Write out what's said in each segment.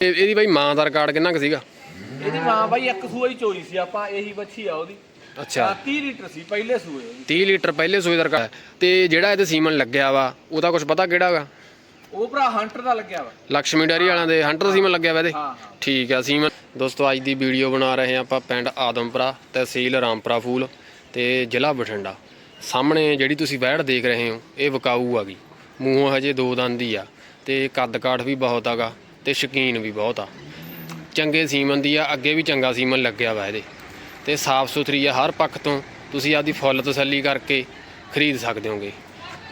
ਇਹ- ਇਹਦੀ ਬਾਈ ਮਾਂ ਦਾ ਰਿਕਾਰਡ ਕਿੰਨਾ ਕੁ ਸੀਗਾ? ਇਹਦੀ ਮਾਂ ਬਾਈ ਇੱਕ ਸੂਆ ਹੀ ਚੋਈ ਸੀ ਆਪਾਂ ਇਹੀ ਬੱਚੀ ਆ ਉਹਦੀ। ਅੱਛਾ। ਆਹ 30 ਲੀਟਰ ਸੀ ਪਹਿਲੇ ਸੂਏ ਉਹਦੀ। 30 ਲੀਟਰ ਪਹਿਲੇ ਸੂਏ ਦਾ ਰਿਕਾਰਡ ਹੈ। ਤੇ ਜਿਹੜਾ ਇਹਦੇ ਸੀਮਨ ਲੱਗਿਆ ਵਾ ਉਹਦਾ ਕੁਝ ਪਤਾ ਕਿਹੜਾ ਵਾ? ਉਹ ਭਰਾ ਹੰਟਰ ਦਾ ਲੱਗਿਆ ਵਾ। ਲక్ష్ਮੀ ਡੈਰੀ ਵਾਲਿਆਂ ਦੇ ਹੰਟਰ ਦਾ ਸੀਮਨ ਲੱਗਿਆ ਵਾ ਇਹਦੇ? ਹਾਂ ਹਾਂ। ਠੀਕ ਆ ਸੀਮਨ। ਦੋਸਤੋ ਅੱਜ ਦੀ ਵੀਡੀਓ ਬਣਾ ਰਹੇ ਹਾਂ ਆਪਾਂ ਪਿੰਡ ਆਦਮਪੁਰਾ ਤਹਿਸੀਲ ਰਾਮਪੁਰਾ ਫੂਲ ਤੇ ਜ਼ਿਲ੍ਹਾ ਬਠਿੰਡਾ। ਸਾਹਮਣੇ ਜਿਹੜੀ ਤੁਸੀਂ ਵਹਿੜ ਦੇਖ ਰਹੇ ਹੋ ਇਹ ਵਿਕਾਊ ਆਗੀ ਮੂੰਹੋਂ ਹਜੇ ਦੋ ਦੰਦ ਹੀ ਆ ਤੇ ਕੱਦ ਕਾਠ ਵੀ ਬਹੁਤ ਆਗਾ ਤੇ ਸ਼ਕੀਨ ਵੀ ਬਹੁਤ ਆ। ਚੰਗੇ ਸੀਮਨ ਦੀ ਆ, ਅੱਗੇ ਵੀ ਚੰਗਾ ਸੀਮਨ ਲੱਗਿਆ ਵਾ ਇਹਦੇ। ਤੇ ਸਾਫ਼ ਸੁਥਰੀ ਆ ਹਰ ਪੱਖ ਤੋਂ। ਤੁਸੀਂ ਆਪਦੀ ਫੁੱਲ ਤਸੱਲੀ ਕਰਕੇ ਖਰੀਦ ਸਕਦੇ ਹੋਗੇ।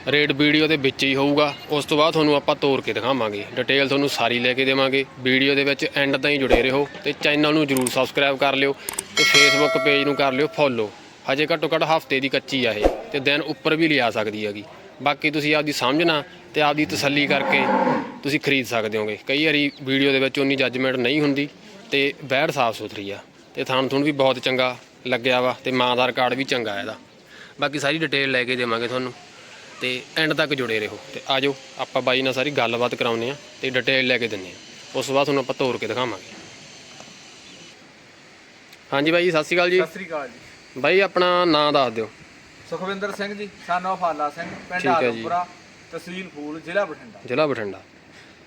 ਰੇਟ ਵੀਡੀਓ ਦੇ ਵਿੱਚ ਹੀ ਹੋਊਗਾ। ਉਸ ਤੋਂ ਬਾਅਦ ਤੁਹਾਨੂੰ ਆਪਾਂ ਤੋੜ ਕੇ ਦਿਖਾਵਾਂਗੇ। ਡਿਟੇਲ ਤੁਹਾਨੂੰ ਸਾਰੀ ਲੈ ਕੇ ਦੇਵਾਂਗੇ। ਵੀਡੀਓ ਦੇ ਵਿੱਚ ਐਂਡ ਤਾਈਂ ਜੁੜੇ ਰਹੋ ਤੇ ਚੈਨਲ ਨੂੰ ਜਰੂਰ ਸਬਸਕ੍ਰਾਈਬ ਕਰ ਲਿਓ ਤੇ ਫੇਸਬੁੱਕ ਪੇਜ ਨੂੰ ਕਰ ਲਿਓ ਫੋਲੋ ਹਜੇ ਘੱਟੋ ਘੱਟ ਹਫ਼ਤੇ ਦੀ ਕੱਚੀ ਆ ਇਹ ਤੇ ਦਿਨ ਉੱਪਰ ਵੀ ਲਿਆ ਸਕਦੀ ਹੈਗੀ। ਬਾਕੀ ਤੁਸੀਂ ਆਪਦੀ ਸਮਝਣਾ ਤੇ ਆਪਦੀ ਤਸੱਲੀ ਕਰਕੇ ਤੁਸੀਂ ਖਰੀਦ ਸਕਦੇ ਹੋਗੇ। ਕਈ ਵਾਰੀ ਵੀਡੀਓ ਦੇ ਵਿੱਚ ਉਨੀ ਜੱਜਮੈਂਟ ਨਹੀਂ ਹੁੰਦੀ ਤੇ ਬੈਡ ਸਾਫ਼ ਸੁਥਰੀ ਆ। ਤੇ ਥਣ ਥੁਣ ਵੀ ਬਹੁਤ ਚੰਗਾ ਲੱਗਿਆ ਵਾ ਤੇ ਮਾਂ ਦਾ ਰਿਕਾਰਡ ਵੀ ਚੰਗਾ ਇਹਦਾ। ਬਾਕੀ ਸਾਰੀ ਡਿਟੇਲ ਲੈ ਕੇ ਦੇਵਾਂਗੇ ਤੁਹਾਨੂੰ। ਤੇ ਐਂਡ ਤੱਕ ਜੁੜੇ ਰਹੋ। ਤੇ ਆਜੋ ਆਪਾਂ ਬਾਈ ਨਾਲ ਸਾਰੀ ਗੱਲਬਾਤ ਕਰਾਉਂਦੇ ਆ ਤੇ ਡਿਟੇਲ ਲੈ ਕੇ ਦਿੰਨੇ ਆ ਉਸ ਤੋਂ ਬਾਅਦ ਤੁਹਾਨੂੰ ਆਪਾਂ ਤੋੜ ਕੇ ਦਿਖਾਵਾਂਗੇ। ਹਾਂਜੀ ਬਾਈ ਸਤਿ ਸ਼੍ਰੀ ਅਕਾਲ ਜੀ। ਸਤਿ ਸ੍ਰੀ ਅਕਾਲ ਜੀ। ਬਾਈ ਆਪਣਾ ਨਾਂ ਦੱਸ ਦਿਓ। ਸੁਖਵਿੰਦਰ ਸਿੰਘ ਜੀ ਸਨ of ਆਲਾ ਸਿੰਘ ਪਿੰਡ ਠੀਕ ਹੈ ਜੀ। ਆਦਮਪੁਰਾ ਤਹਿਸੀਲ ਫੂਲ ਜ਼ਿਲ੍ਹਾ ਬਠਿੰਡਾ। ਜ਼ਿਲ੍ਹਾ ਬਠਿੰਡਾ।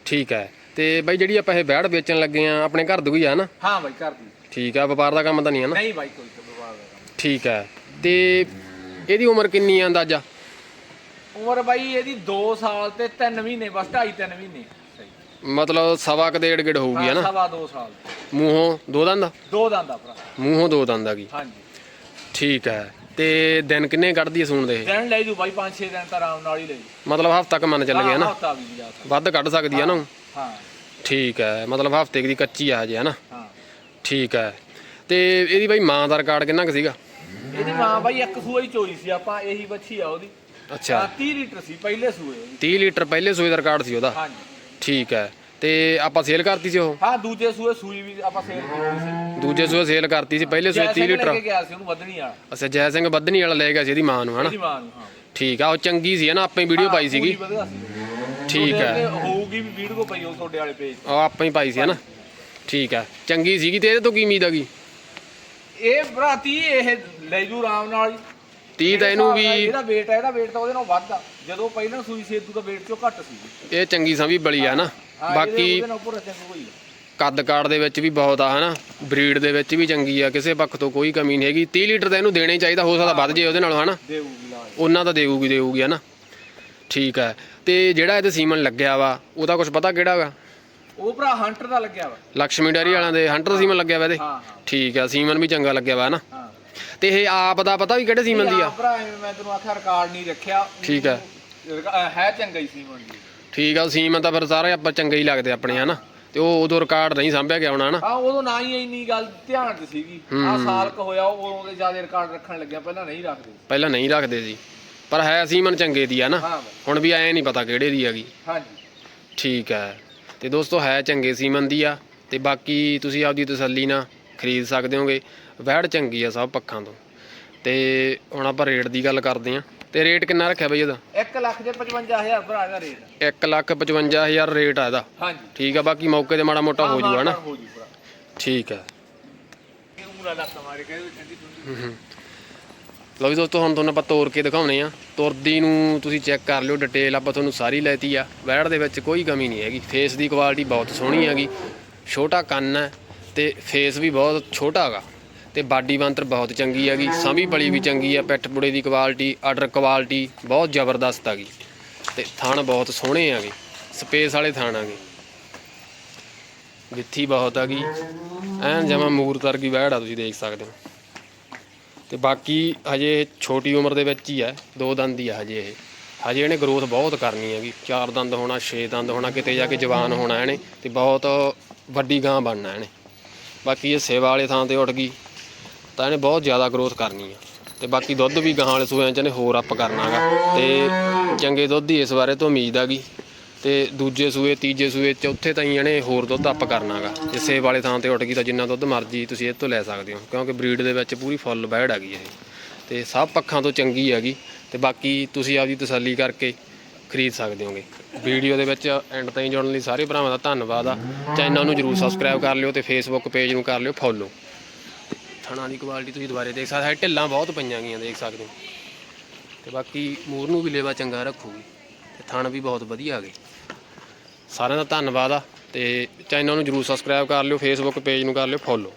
ਠੀਕ ਹੈ। ਤੇ ਬਾਈ ਜਿਹੜੀ ਆਪਾਂ ਇਹ ਬੈੜ ਵੇਚਣ ਲੱਗੇ ਆ ਆਪਣੇ ਘਰ ਦੀ ਹੀ ਆ ਨਾ? ਹਾਂ ਬਾਈ ਘਰ ਦੀ। ਠੀਕ ਆ ਵਪਾਰ ਦਾ ਕੰਮ ਤਾਂ ਨਹੀਂ ਹੈ ਨਾ? ਨਹੀਂ ਬਾਈ ਕੋਈ ਤਾਂ ਵਿਵਾਦ ਦਾ ਕੰਮ। ਠੀਕ ਹੈ। ਤੇ ਇਹਦੀ ਉਮਰ ਕਿੰਨੀ ਆ ਅੰਦਾਜ਼ਾ? ਉਮਰ ਬਾਈ ਇਹਦੀ 2 ਸਾਲ ਤੇ 3 ਮਹੀਨੇ ਬਸ 2.5 3 ਮਹੀਨੇ। ਸਹੀ। ਮਤਲਬ ਸਵਾ ਕੁ ਡੇਢ ਗਿੜ ਹੋਊਗੀ ਹੈ ਹਾਂ, ਨਾ ਸਵਾ 2 ਸਾਲ। ਮੂੰਹੋਂ ਦੋ ਦੰਦ ਦੋ ਦੰਦ ਆ ਭਰਾ। ਮੂੰਹੋਂ ਦੋ ਦੰਦ ਆ ਗਈ। ਹਾਂਜੀ। ਠੀਕ ਹੈ। ਤੇ ਦਿਨ ਕਿੰਨੇ ਕੱਢਦੀ ਹੈ ਸੂਣ ਦੇ ਇਹ? ਦਿਨ ਲੈ ਜੂ ਬਾਈ 5-6 ਦਿਨ ਤਾਂ ਆਰਾਮ ਨਾਲ ਹੀ ਲੈ ਜੂ ਮਤਲਬ ਹਫਤਾ ਕ ਮੰਨ ਚੱਲ ਗਿਆ ਨਾ? ਹਫਤਾ ਵੀ ਨਹੀਂ ਜਾ ਸਕਦਾ ਵੱਧ ਕੱਢ ਸਕਦੀ ਹੈ ਨਾ ਹਾਂ ਠੀਕ ਹੈ ਮਤਲਬ ਹਫ਼ਤੇ ਦੀ ਕੱਚੀ ਆ ਹਜੇ ਹੈ ਨਾ ਹਾਂ। ਠੀਕ ਹੈ ਤੇ ਇਹਦੀ ਬਾਈ ਮਾਂ ਦਾ ਰਿਕਾਰਡ ਕਿੰਨਾ ਕੁ ਸੀਗਾ? ਇਹਦੀ ਮਾਂ ਬਾਈ ਇੱਕ ਸੂਆ ਹੀ ਚੋਈ ਸੀ ਆਪਾਂ ਇਹੀ ਬੱਚੀ ਆ ਉਹਦੀ। ਅੱਛਾ। ਆਹ 30 ਲੀਟਰ ਸੀ ਪਹਿਲੇ ਸੂਏ ਉਹਦੀ। 30 ਲੀਟਰ ਪਹਿਲੇ ਸੂਏ ਦਾ ਰਿਕਾਰਡ ਸੀ ਉਹਦਾ? ਹਾਂਜੀ। ਠੀਕ ਹੈ ਤੇ ਆਪਾਂ ਸੇਲ ਕਰਤੀ ਸੀ ਉਹ? ਹਾਂ ਦੂਜੇ ਸੂਏ ਸੂਈ ਵੀ ਆਪਾਂ ਸੇਲ ਕੀਤੀ ਸੀ। ਦੂਜੇ ਸੂਏ ਸੇਲ ਕਰਤੀ ਸੀ ਪਹਿਲੇ ਸੂਏ 30 ਜੈਸੇ ਲੈ ਲੀਟਰ। ਕੇ ਗਿਆ ਸੀ ਉਹਨੂੰ ਵਧਣੀ ਵਾਲਾ। ਅੱਛਾ ਜੈ ਸਿੰਘ ਬੱਧਨੀ ਵਾਲਾ ਲੈ ਗਿਆ ਸੀ ਇਹਦੀ ਮਾਂ ਨੂੰ ਹਨਾ? ਇਹਦੀ ਮਾਂ ਨੂੰ ਹਾਂ। ਠੀਕ ਆ ਉਹ ਚੰਗੀ ਸੀ ਨਾ ਆਪਾਂ ਹੀ ਵੀਡੀਓ ਪਾਈ ਸੀਗੀ। ਪੂਰੀ ਵਧੀਆ ਸੀ। ਠੀਕ ਤੁਹਾਡੇ ਹੈ ਹੋਊਗੀ ਵੀ ਵੀਡੀਓ ਪਈ ਉਹ ਤੁਹਾਡੇ ਵਾਲੇ ਪੇਜ ਉਹ ਆਪਾਂ ਹੀ ਪਾਈ ਸੀ ਹਨਾ? ਠੀਕ ਹੈ ਚੰਗੀ ਸੀਗੀ ਤੇ ਇਹਦੇ ਤੋਂ ਕੀ ਉਮੀਦ ਹੈਗੀ ਇਹ ਭਰਾਤੀ ਇਹ ਲੈ ਜੂ ਆਰਾਮ ਨਾਲ ਹੀ। 30 ਤਾਂ ਇਹਨੂੰ ਵੀ ਇਹਦਾ weight ਹੈ ਇਹਦਾ weight ਤਾਂ ਉਹਦੇ ਨਾਲ ਵੱਧ ਆ। ਜਦੋਂ ਪਹਿਲਾਂ ਸੂਈ ਸੀ ਇਦੋਂ ਦਾ weight ਚੋਂ ਘੱਟ ਸੀ। ਇਹ ਚੰਗੀ ਸੰਭੀ ਬਲੀ ਆ ਨਾ। ਬਾਕੀ ਕੱਦ ਕਾੜ ਦੇ ਵਿੱਚ ਵੀ ਬਹੁਤ ਆ ਹਨਾ? ਬਰੀਡ ਦੇ ਵਿੱਚ ਵੀ ਚੰਗੀ ਆ ਕਿਸੇ ਪੱਖ ਤੋਂ ਕੋਈ ਕਮੀ ਨਹੀਂ ਹੈਗੀ। 30 ਲੀਟਰ ਤਾਂ ਇਹਨੂੰ ਦੇਣਾ ਹੀ ਚਾਹੀਦਾ ਹੋ ਸਕਦਾ ਵੱਧ ਜੇ ਉਹਦੇ ਨਾਲ ਹਨਾ? ਦੇਊਗੀ ਉਹਨਾਂ ਤਾਂ ਦੇਊਗੀ ਦੇਊਗੀ ਹਨਾ? ਠੀਕ ਹੈ ਤੇ ਜਿਹੜਾ ਇਹਦੇ ਸੀਮਨ ਲੱਗਿਆ ਵਾ ਉਹਦਾ ਕੁਝ ਪਤਾ ਕਿਹੜਾ ਵਾ? ਉਹ ਭਰਾ ਹੰਟਰ ਦਾ ਲੱਗਿਆ ਵਾ। ਲక్ష్ਮੀ ਡੈਰੀ ਵਾਲਿਆਂ ਦੇ ਹੰਟਰ ਸੀਮਨ ਲੱਗਿਆ ਵਾ ਇਹਦੇ? ਠੀਕ ਆ ਸੀਮਨ ਵੀ ਚੰਗਾ ਲੱਗਿਆ ਵਾ ਹਨਾ? ਤੇ ਇਹ ਆਪ ਦਾ ਪਤਾ ਵੀ ਕਿਹੜੇ ਸੀਮਨ ਦੀ ਆ? ਭਰਾ ਐਵੇਂ ਮੈਂ ਤੈਨੂੰ ਆਖਿਆ ਰਿਕਾਰਡ ਨਹੀਂ ਰੱਖਿਆ। ਠੀਕ ਹੈ। ਹੈ ਚੰਗਾ ਹੀ ਸੀ ਮੰਡੀ ਠੀਕ ਆ ਸੀਮਨ ਤਾਂ ਫਿਰ ਸਾਰੇ ਆਪਾਂ ਚੰਗੇ ਹੀ ਲੱਗਦੇ ਆਪਣੇ ਹਨਾ? ਤੇ ਉਹ ਉਦੋਂ ਰਿਕਾਰਡ ਨਹੀਂ ਸਾਂਭਿਆ ਗਿਆ ਹੋਣਾ ਹਨਾ? ਹਾਂ ਉਦੋਂ ਨਾ ਹੀ ਇੰਨੀ ਗੱਲ ਧਿਆਨ 'ਚ ਸੀਗੀ। ਆ ਸਾਲ ਕ ਹੋਇਆ ਉਹ ਉਹਦੇ ਜ਼ਿਆਦਾ ਰਿਕਾਰਡ ਰੱਖਣ ਲੱਗਿਆ ਪਹਿਲਾਂ ਨਹੀਂ ਰੱਖਦੇ ਪਹਿਲਾਂ ਨਹੀਂ ਰੱਖਦੇ ਸੀ। ਪਰ ਹੈ ਸੀਮਨ ਚੰਗੇ ਦੀ ਆ ਨਾ ਹੁਣ ਵੀ ਐ ਨਹੀਂ ਪਤਾ ਕਿਹੜੇ ਦੀ ਹੈਗੀ। ਹਾਂਜੀ। ਠੀਕ ਹੈ। ਤੇ ਦੋਸਤੋ ਹੈ ਚੰਗੇ ਸੀਮਨ ਦੀ ਆ। ਤੇ ਬਾਕੀ ਤੁਸੀਂ ਆਪਦੀ ਤਸੱਲੀ ਨਾਲ ਖਰੀਦ ਸਕਦੇ ਹੋਗੇ। ਵਹਿੜ ਚੰਗੀ ਆ ਸਭ ਪੱਖਾਂ ਤੋਂ। ਤੇ ਹੁਣ ਆਪਾਂ ਰੇਟ ਦੀ ਗੱਲ ਕਰਦੇ ਆ ਤੇ ਰੇਟ ਕਿੰਨਾ ਰੱਖਿਆ ਬਈ ਇਹਦਾ? 1 ਲੱਖ ਦੇ 55000 ਭਰਾ ਦਾ ਰੇਟ। 155000 ਰੇਟ ਆ ਇਹਦਾ। ਹਾਂਜੀ। ਠੀਕ ਆ ਬਾਕੀ ਮੌਕੇ ਤੇ ਮਾੜਾ ਮੋਟਾ ਹੋ ਜੂਗਾ ਨਾ। ਹੋ ਜੂ ਭਰਾ। ਠੀਕ ਹੈ ਇਹ ਉਮਰਾ ਲੱਤ ਮਾਰੇ ਕਹਿੰਦੇ ਠੰਡੀ ਠੰਡੀ। ਲਓ ਵੀ ਦੋਸਤੋ ਹੁਣ ਤੁਹਾਨੂੰ ਆਪਾਂ ਤੋੜ ਕੇ ਦਿਖਾਉਣੇ ਆ। ਤੁਰਦੀ ਨੂੰ ਤੁਸੀਂ ਚੈੱਕ ਕਰ ਲਿਓ ਡਿਟੇਲ ਆਪਾਂ ਤੁਹਾਨੂੰ ਸਾਰੀ ਲੈਤੀ ਆ। ਵੈੜ ਦੇ ਵਿੱਚ ਕੋਈ ਕਮੀ ਨਹੀਂ ਹੈਗੀ। ਫੇਸ ਦੀ ਕੁਆਲਿਟੀ ਬਹੁਤ ਸੋਹਣੀ ਹੈਗੀ। ਛੋਟਾ ਕੰਨ ਹੈ। ਤੇ ਫੇਸ ਵੀ ਬਹੁਤ ਛੋਟਾ ਹੈਗਾ ਤੇ ਬਾਡੀ ਬਣਤਰ ਬਹੁਤ ਚੰਗੀ ਹੈਗੀ ਸਾਂਭੀ ਪਲੀ ਵੀ ਚੰਗੀ ਆ, ਪਿੱਠ ਪੁੜੇ ਦੀ ਕੁਆਲਿਟੀ ਆਰਡਰ ਕੁਆਲਿਟੀ ਬਹੁਤ ਜ਼ਬਰਦਸਤ ਹੈਗੀ ਤੇ ਥਣ ਬਹੁਤ ਸੋਹਣੇ ਹੈਗੇ ਸਪੇਸ ਵਾਲੇ ਥਣ ਹੈਗੇ ਵਿੱਥੀ ਬਹੁਤ ਹੈਗੀ ਐਨ ਜਮਾ ਮੂਰਤ ਵਰਗੀ ਵੈੜ ਆ ਤੁਸੀਂ ਦੇਖ ਸਕਦੇ ਹੋ। ਤੇ ਬਾਕੀ ਹਜੇ ਛੋਟੀ ਉਮਰ ਦੇ ਵਿੱਚ ਹੀ ਹੈ ਦੋ ਦੰਦ ਹੀ ਹੈ ਹਜੇ ਇਹ। ਹਜੇ ਇਹਨੇ ਗਰੋਥ ਬਹੁਤ ਕਰਨੀ ਹੈਗੀ, ਚਾਰ ਦੰਦ ਹੋਣਾ, ਛੇ ਦੰਦ ਹੋਣਾ, ਕਿਤੇ ਜਾ ਕੇ ਜਵਾਨ ਹੋਣਾ ਇਹਨੇ, ਤੇ ਬਹੁਤ ਵੱਡੀ ਗਾਂ ਬਣਨਾ ਇਹਨੇ। ਬਾਕੀ ਇਹ ਸੇਵਾ ਵਾਲੇ ਥਾਂ ਤੇ ਉੱਠ ਗਈ, ਤਾਂ ਇਹਨੇ ਬਹੁਤ ਜ਼ਿਆਦਾ ਗਰੋਥ ਕਰਨੀ ਆ। ਤੇ ਬਾਕੀ ਦੁੱਧ ਵੀ ਗਾਂ ਵਾਲੇ ਸੂਆਂ ਚ ਇਹਨੇ ਹੋਰ ਅਪ ਕਰਨਾਗਾ। ਤੇ ਚੰਗੇ ਦੁੱਧ ਦੀ ਇਸ ਬਾਰੇ ਤੋਂ ਉਮੀਦ ਹੈਗੀ ਤੇ ਦੂਜੇ ਸੂਏ, ਤੀਜੇ ਸੂਏ, ਚੌਥੇ ਤਾਈਂ ਇਹਨੇ ਹੋਰ ਦੁੱਧ ਅਪ ਕਰਨਾਗਾ। ਜੇ ਸੇਬ ਵਾਲੇ ਥਾਂ ਤੇ ਉੱਠ ਗਈ ਤਾਂ ਜਿੰਨਾ ਦੁੱਧ ਮਰਜ਼ੀ ਤੁਸੀਂ ਇਹ ਤੋਂ ਲੈ ਸਕਦੇ ਹੋ, ਕਿਉਂਕਿ ਬਰੀਡ ਦੇ ਵਿੱਚ ਪੂਰੀ ਫੁੱਲ ਬੈੜ ਹੈਗੀ ਇਹ। ਤੇ ਸਭ ਪੱਖਾਂ ਤੋਂ ਚੰਗੀ ਹੈਗੀ। ਤੇ ਬਾਕੀ ਤੁਸੀਂ ਆਪਦੀ ਤਸੱਲੀ ਕਰਕੇ ਖਰੀਦ ਸਕਦੇ ਹੋਗੇ। ਵੀਡੀਓ ਦੇ ਵਿੱਚ ਐਂਡ ਤਾਈਂ ਜੁੜਨ ਲਈ ਸਾਰੇ ਭਰਾਵਾਂ ਦਾ ਧੰਨਵਾਦ ਆ। ਚੈਨਲ ਨੂੰ ਜਰੂਰ ਸਬਸਕ੍ਰਾਈਬ ਕਰ ਲਿਓ ਤੇ ਫੇਸਬੁੱਕ ਪੇਜ ਨੂੰ ਕਰ ਲਿਓ ਫੋਲੋ ਥਣਾ ਦੀ ਕੁਆਲਿਟੀ ਤੁਸੀਂ ਦੁਬਾਰੇ ਦੇਖ ਸਕਦੇ ਹੋ। ਢਿੱਲਾਂ ਬਹੁਤ ਪਈਆਂ ਗਈਆਂ, ਦੇਖ ਸਕਦੇ ਹੋ। ਤੇ ਬਾਕੀ ਮੂਰ ਨੂੰ ਵੀ ਲੇਵਾ ਚੰਗਾ ਰੱਖੂਗੀ। ਤੇ ਥਣ ਵੀ ਬਹੁਤ ਵਧੀਆ ਆ ਗਏ ਸਾਰਿਆਂ ਦਾ ਧੰਨਵਾਦ ਆ। ਤੇ ਚੈਨਲ ਨੂੰ ਜਰੂਰ ਸਬਸਕ੍ਰਾਈਬ ਕਰ ਲਿਓ ਫੇਸਬੁੱਕ ਪੇਜ ਨੂੰ ਕਰ ਲਿਓ ਫੋਲੋ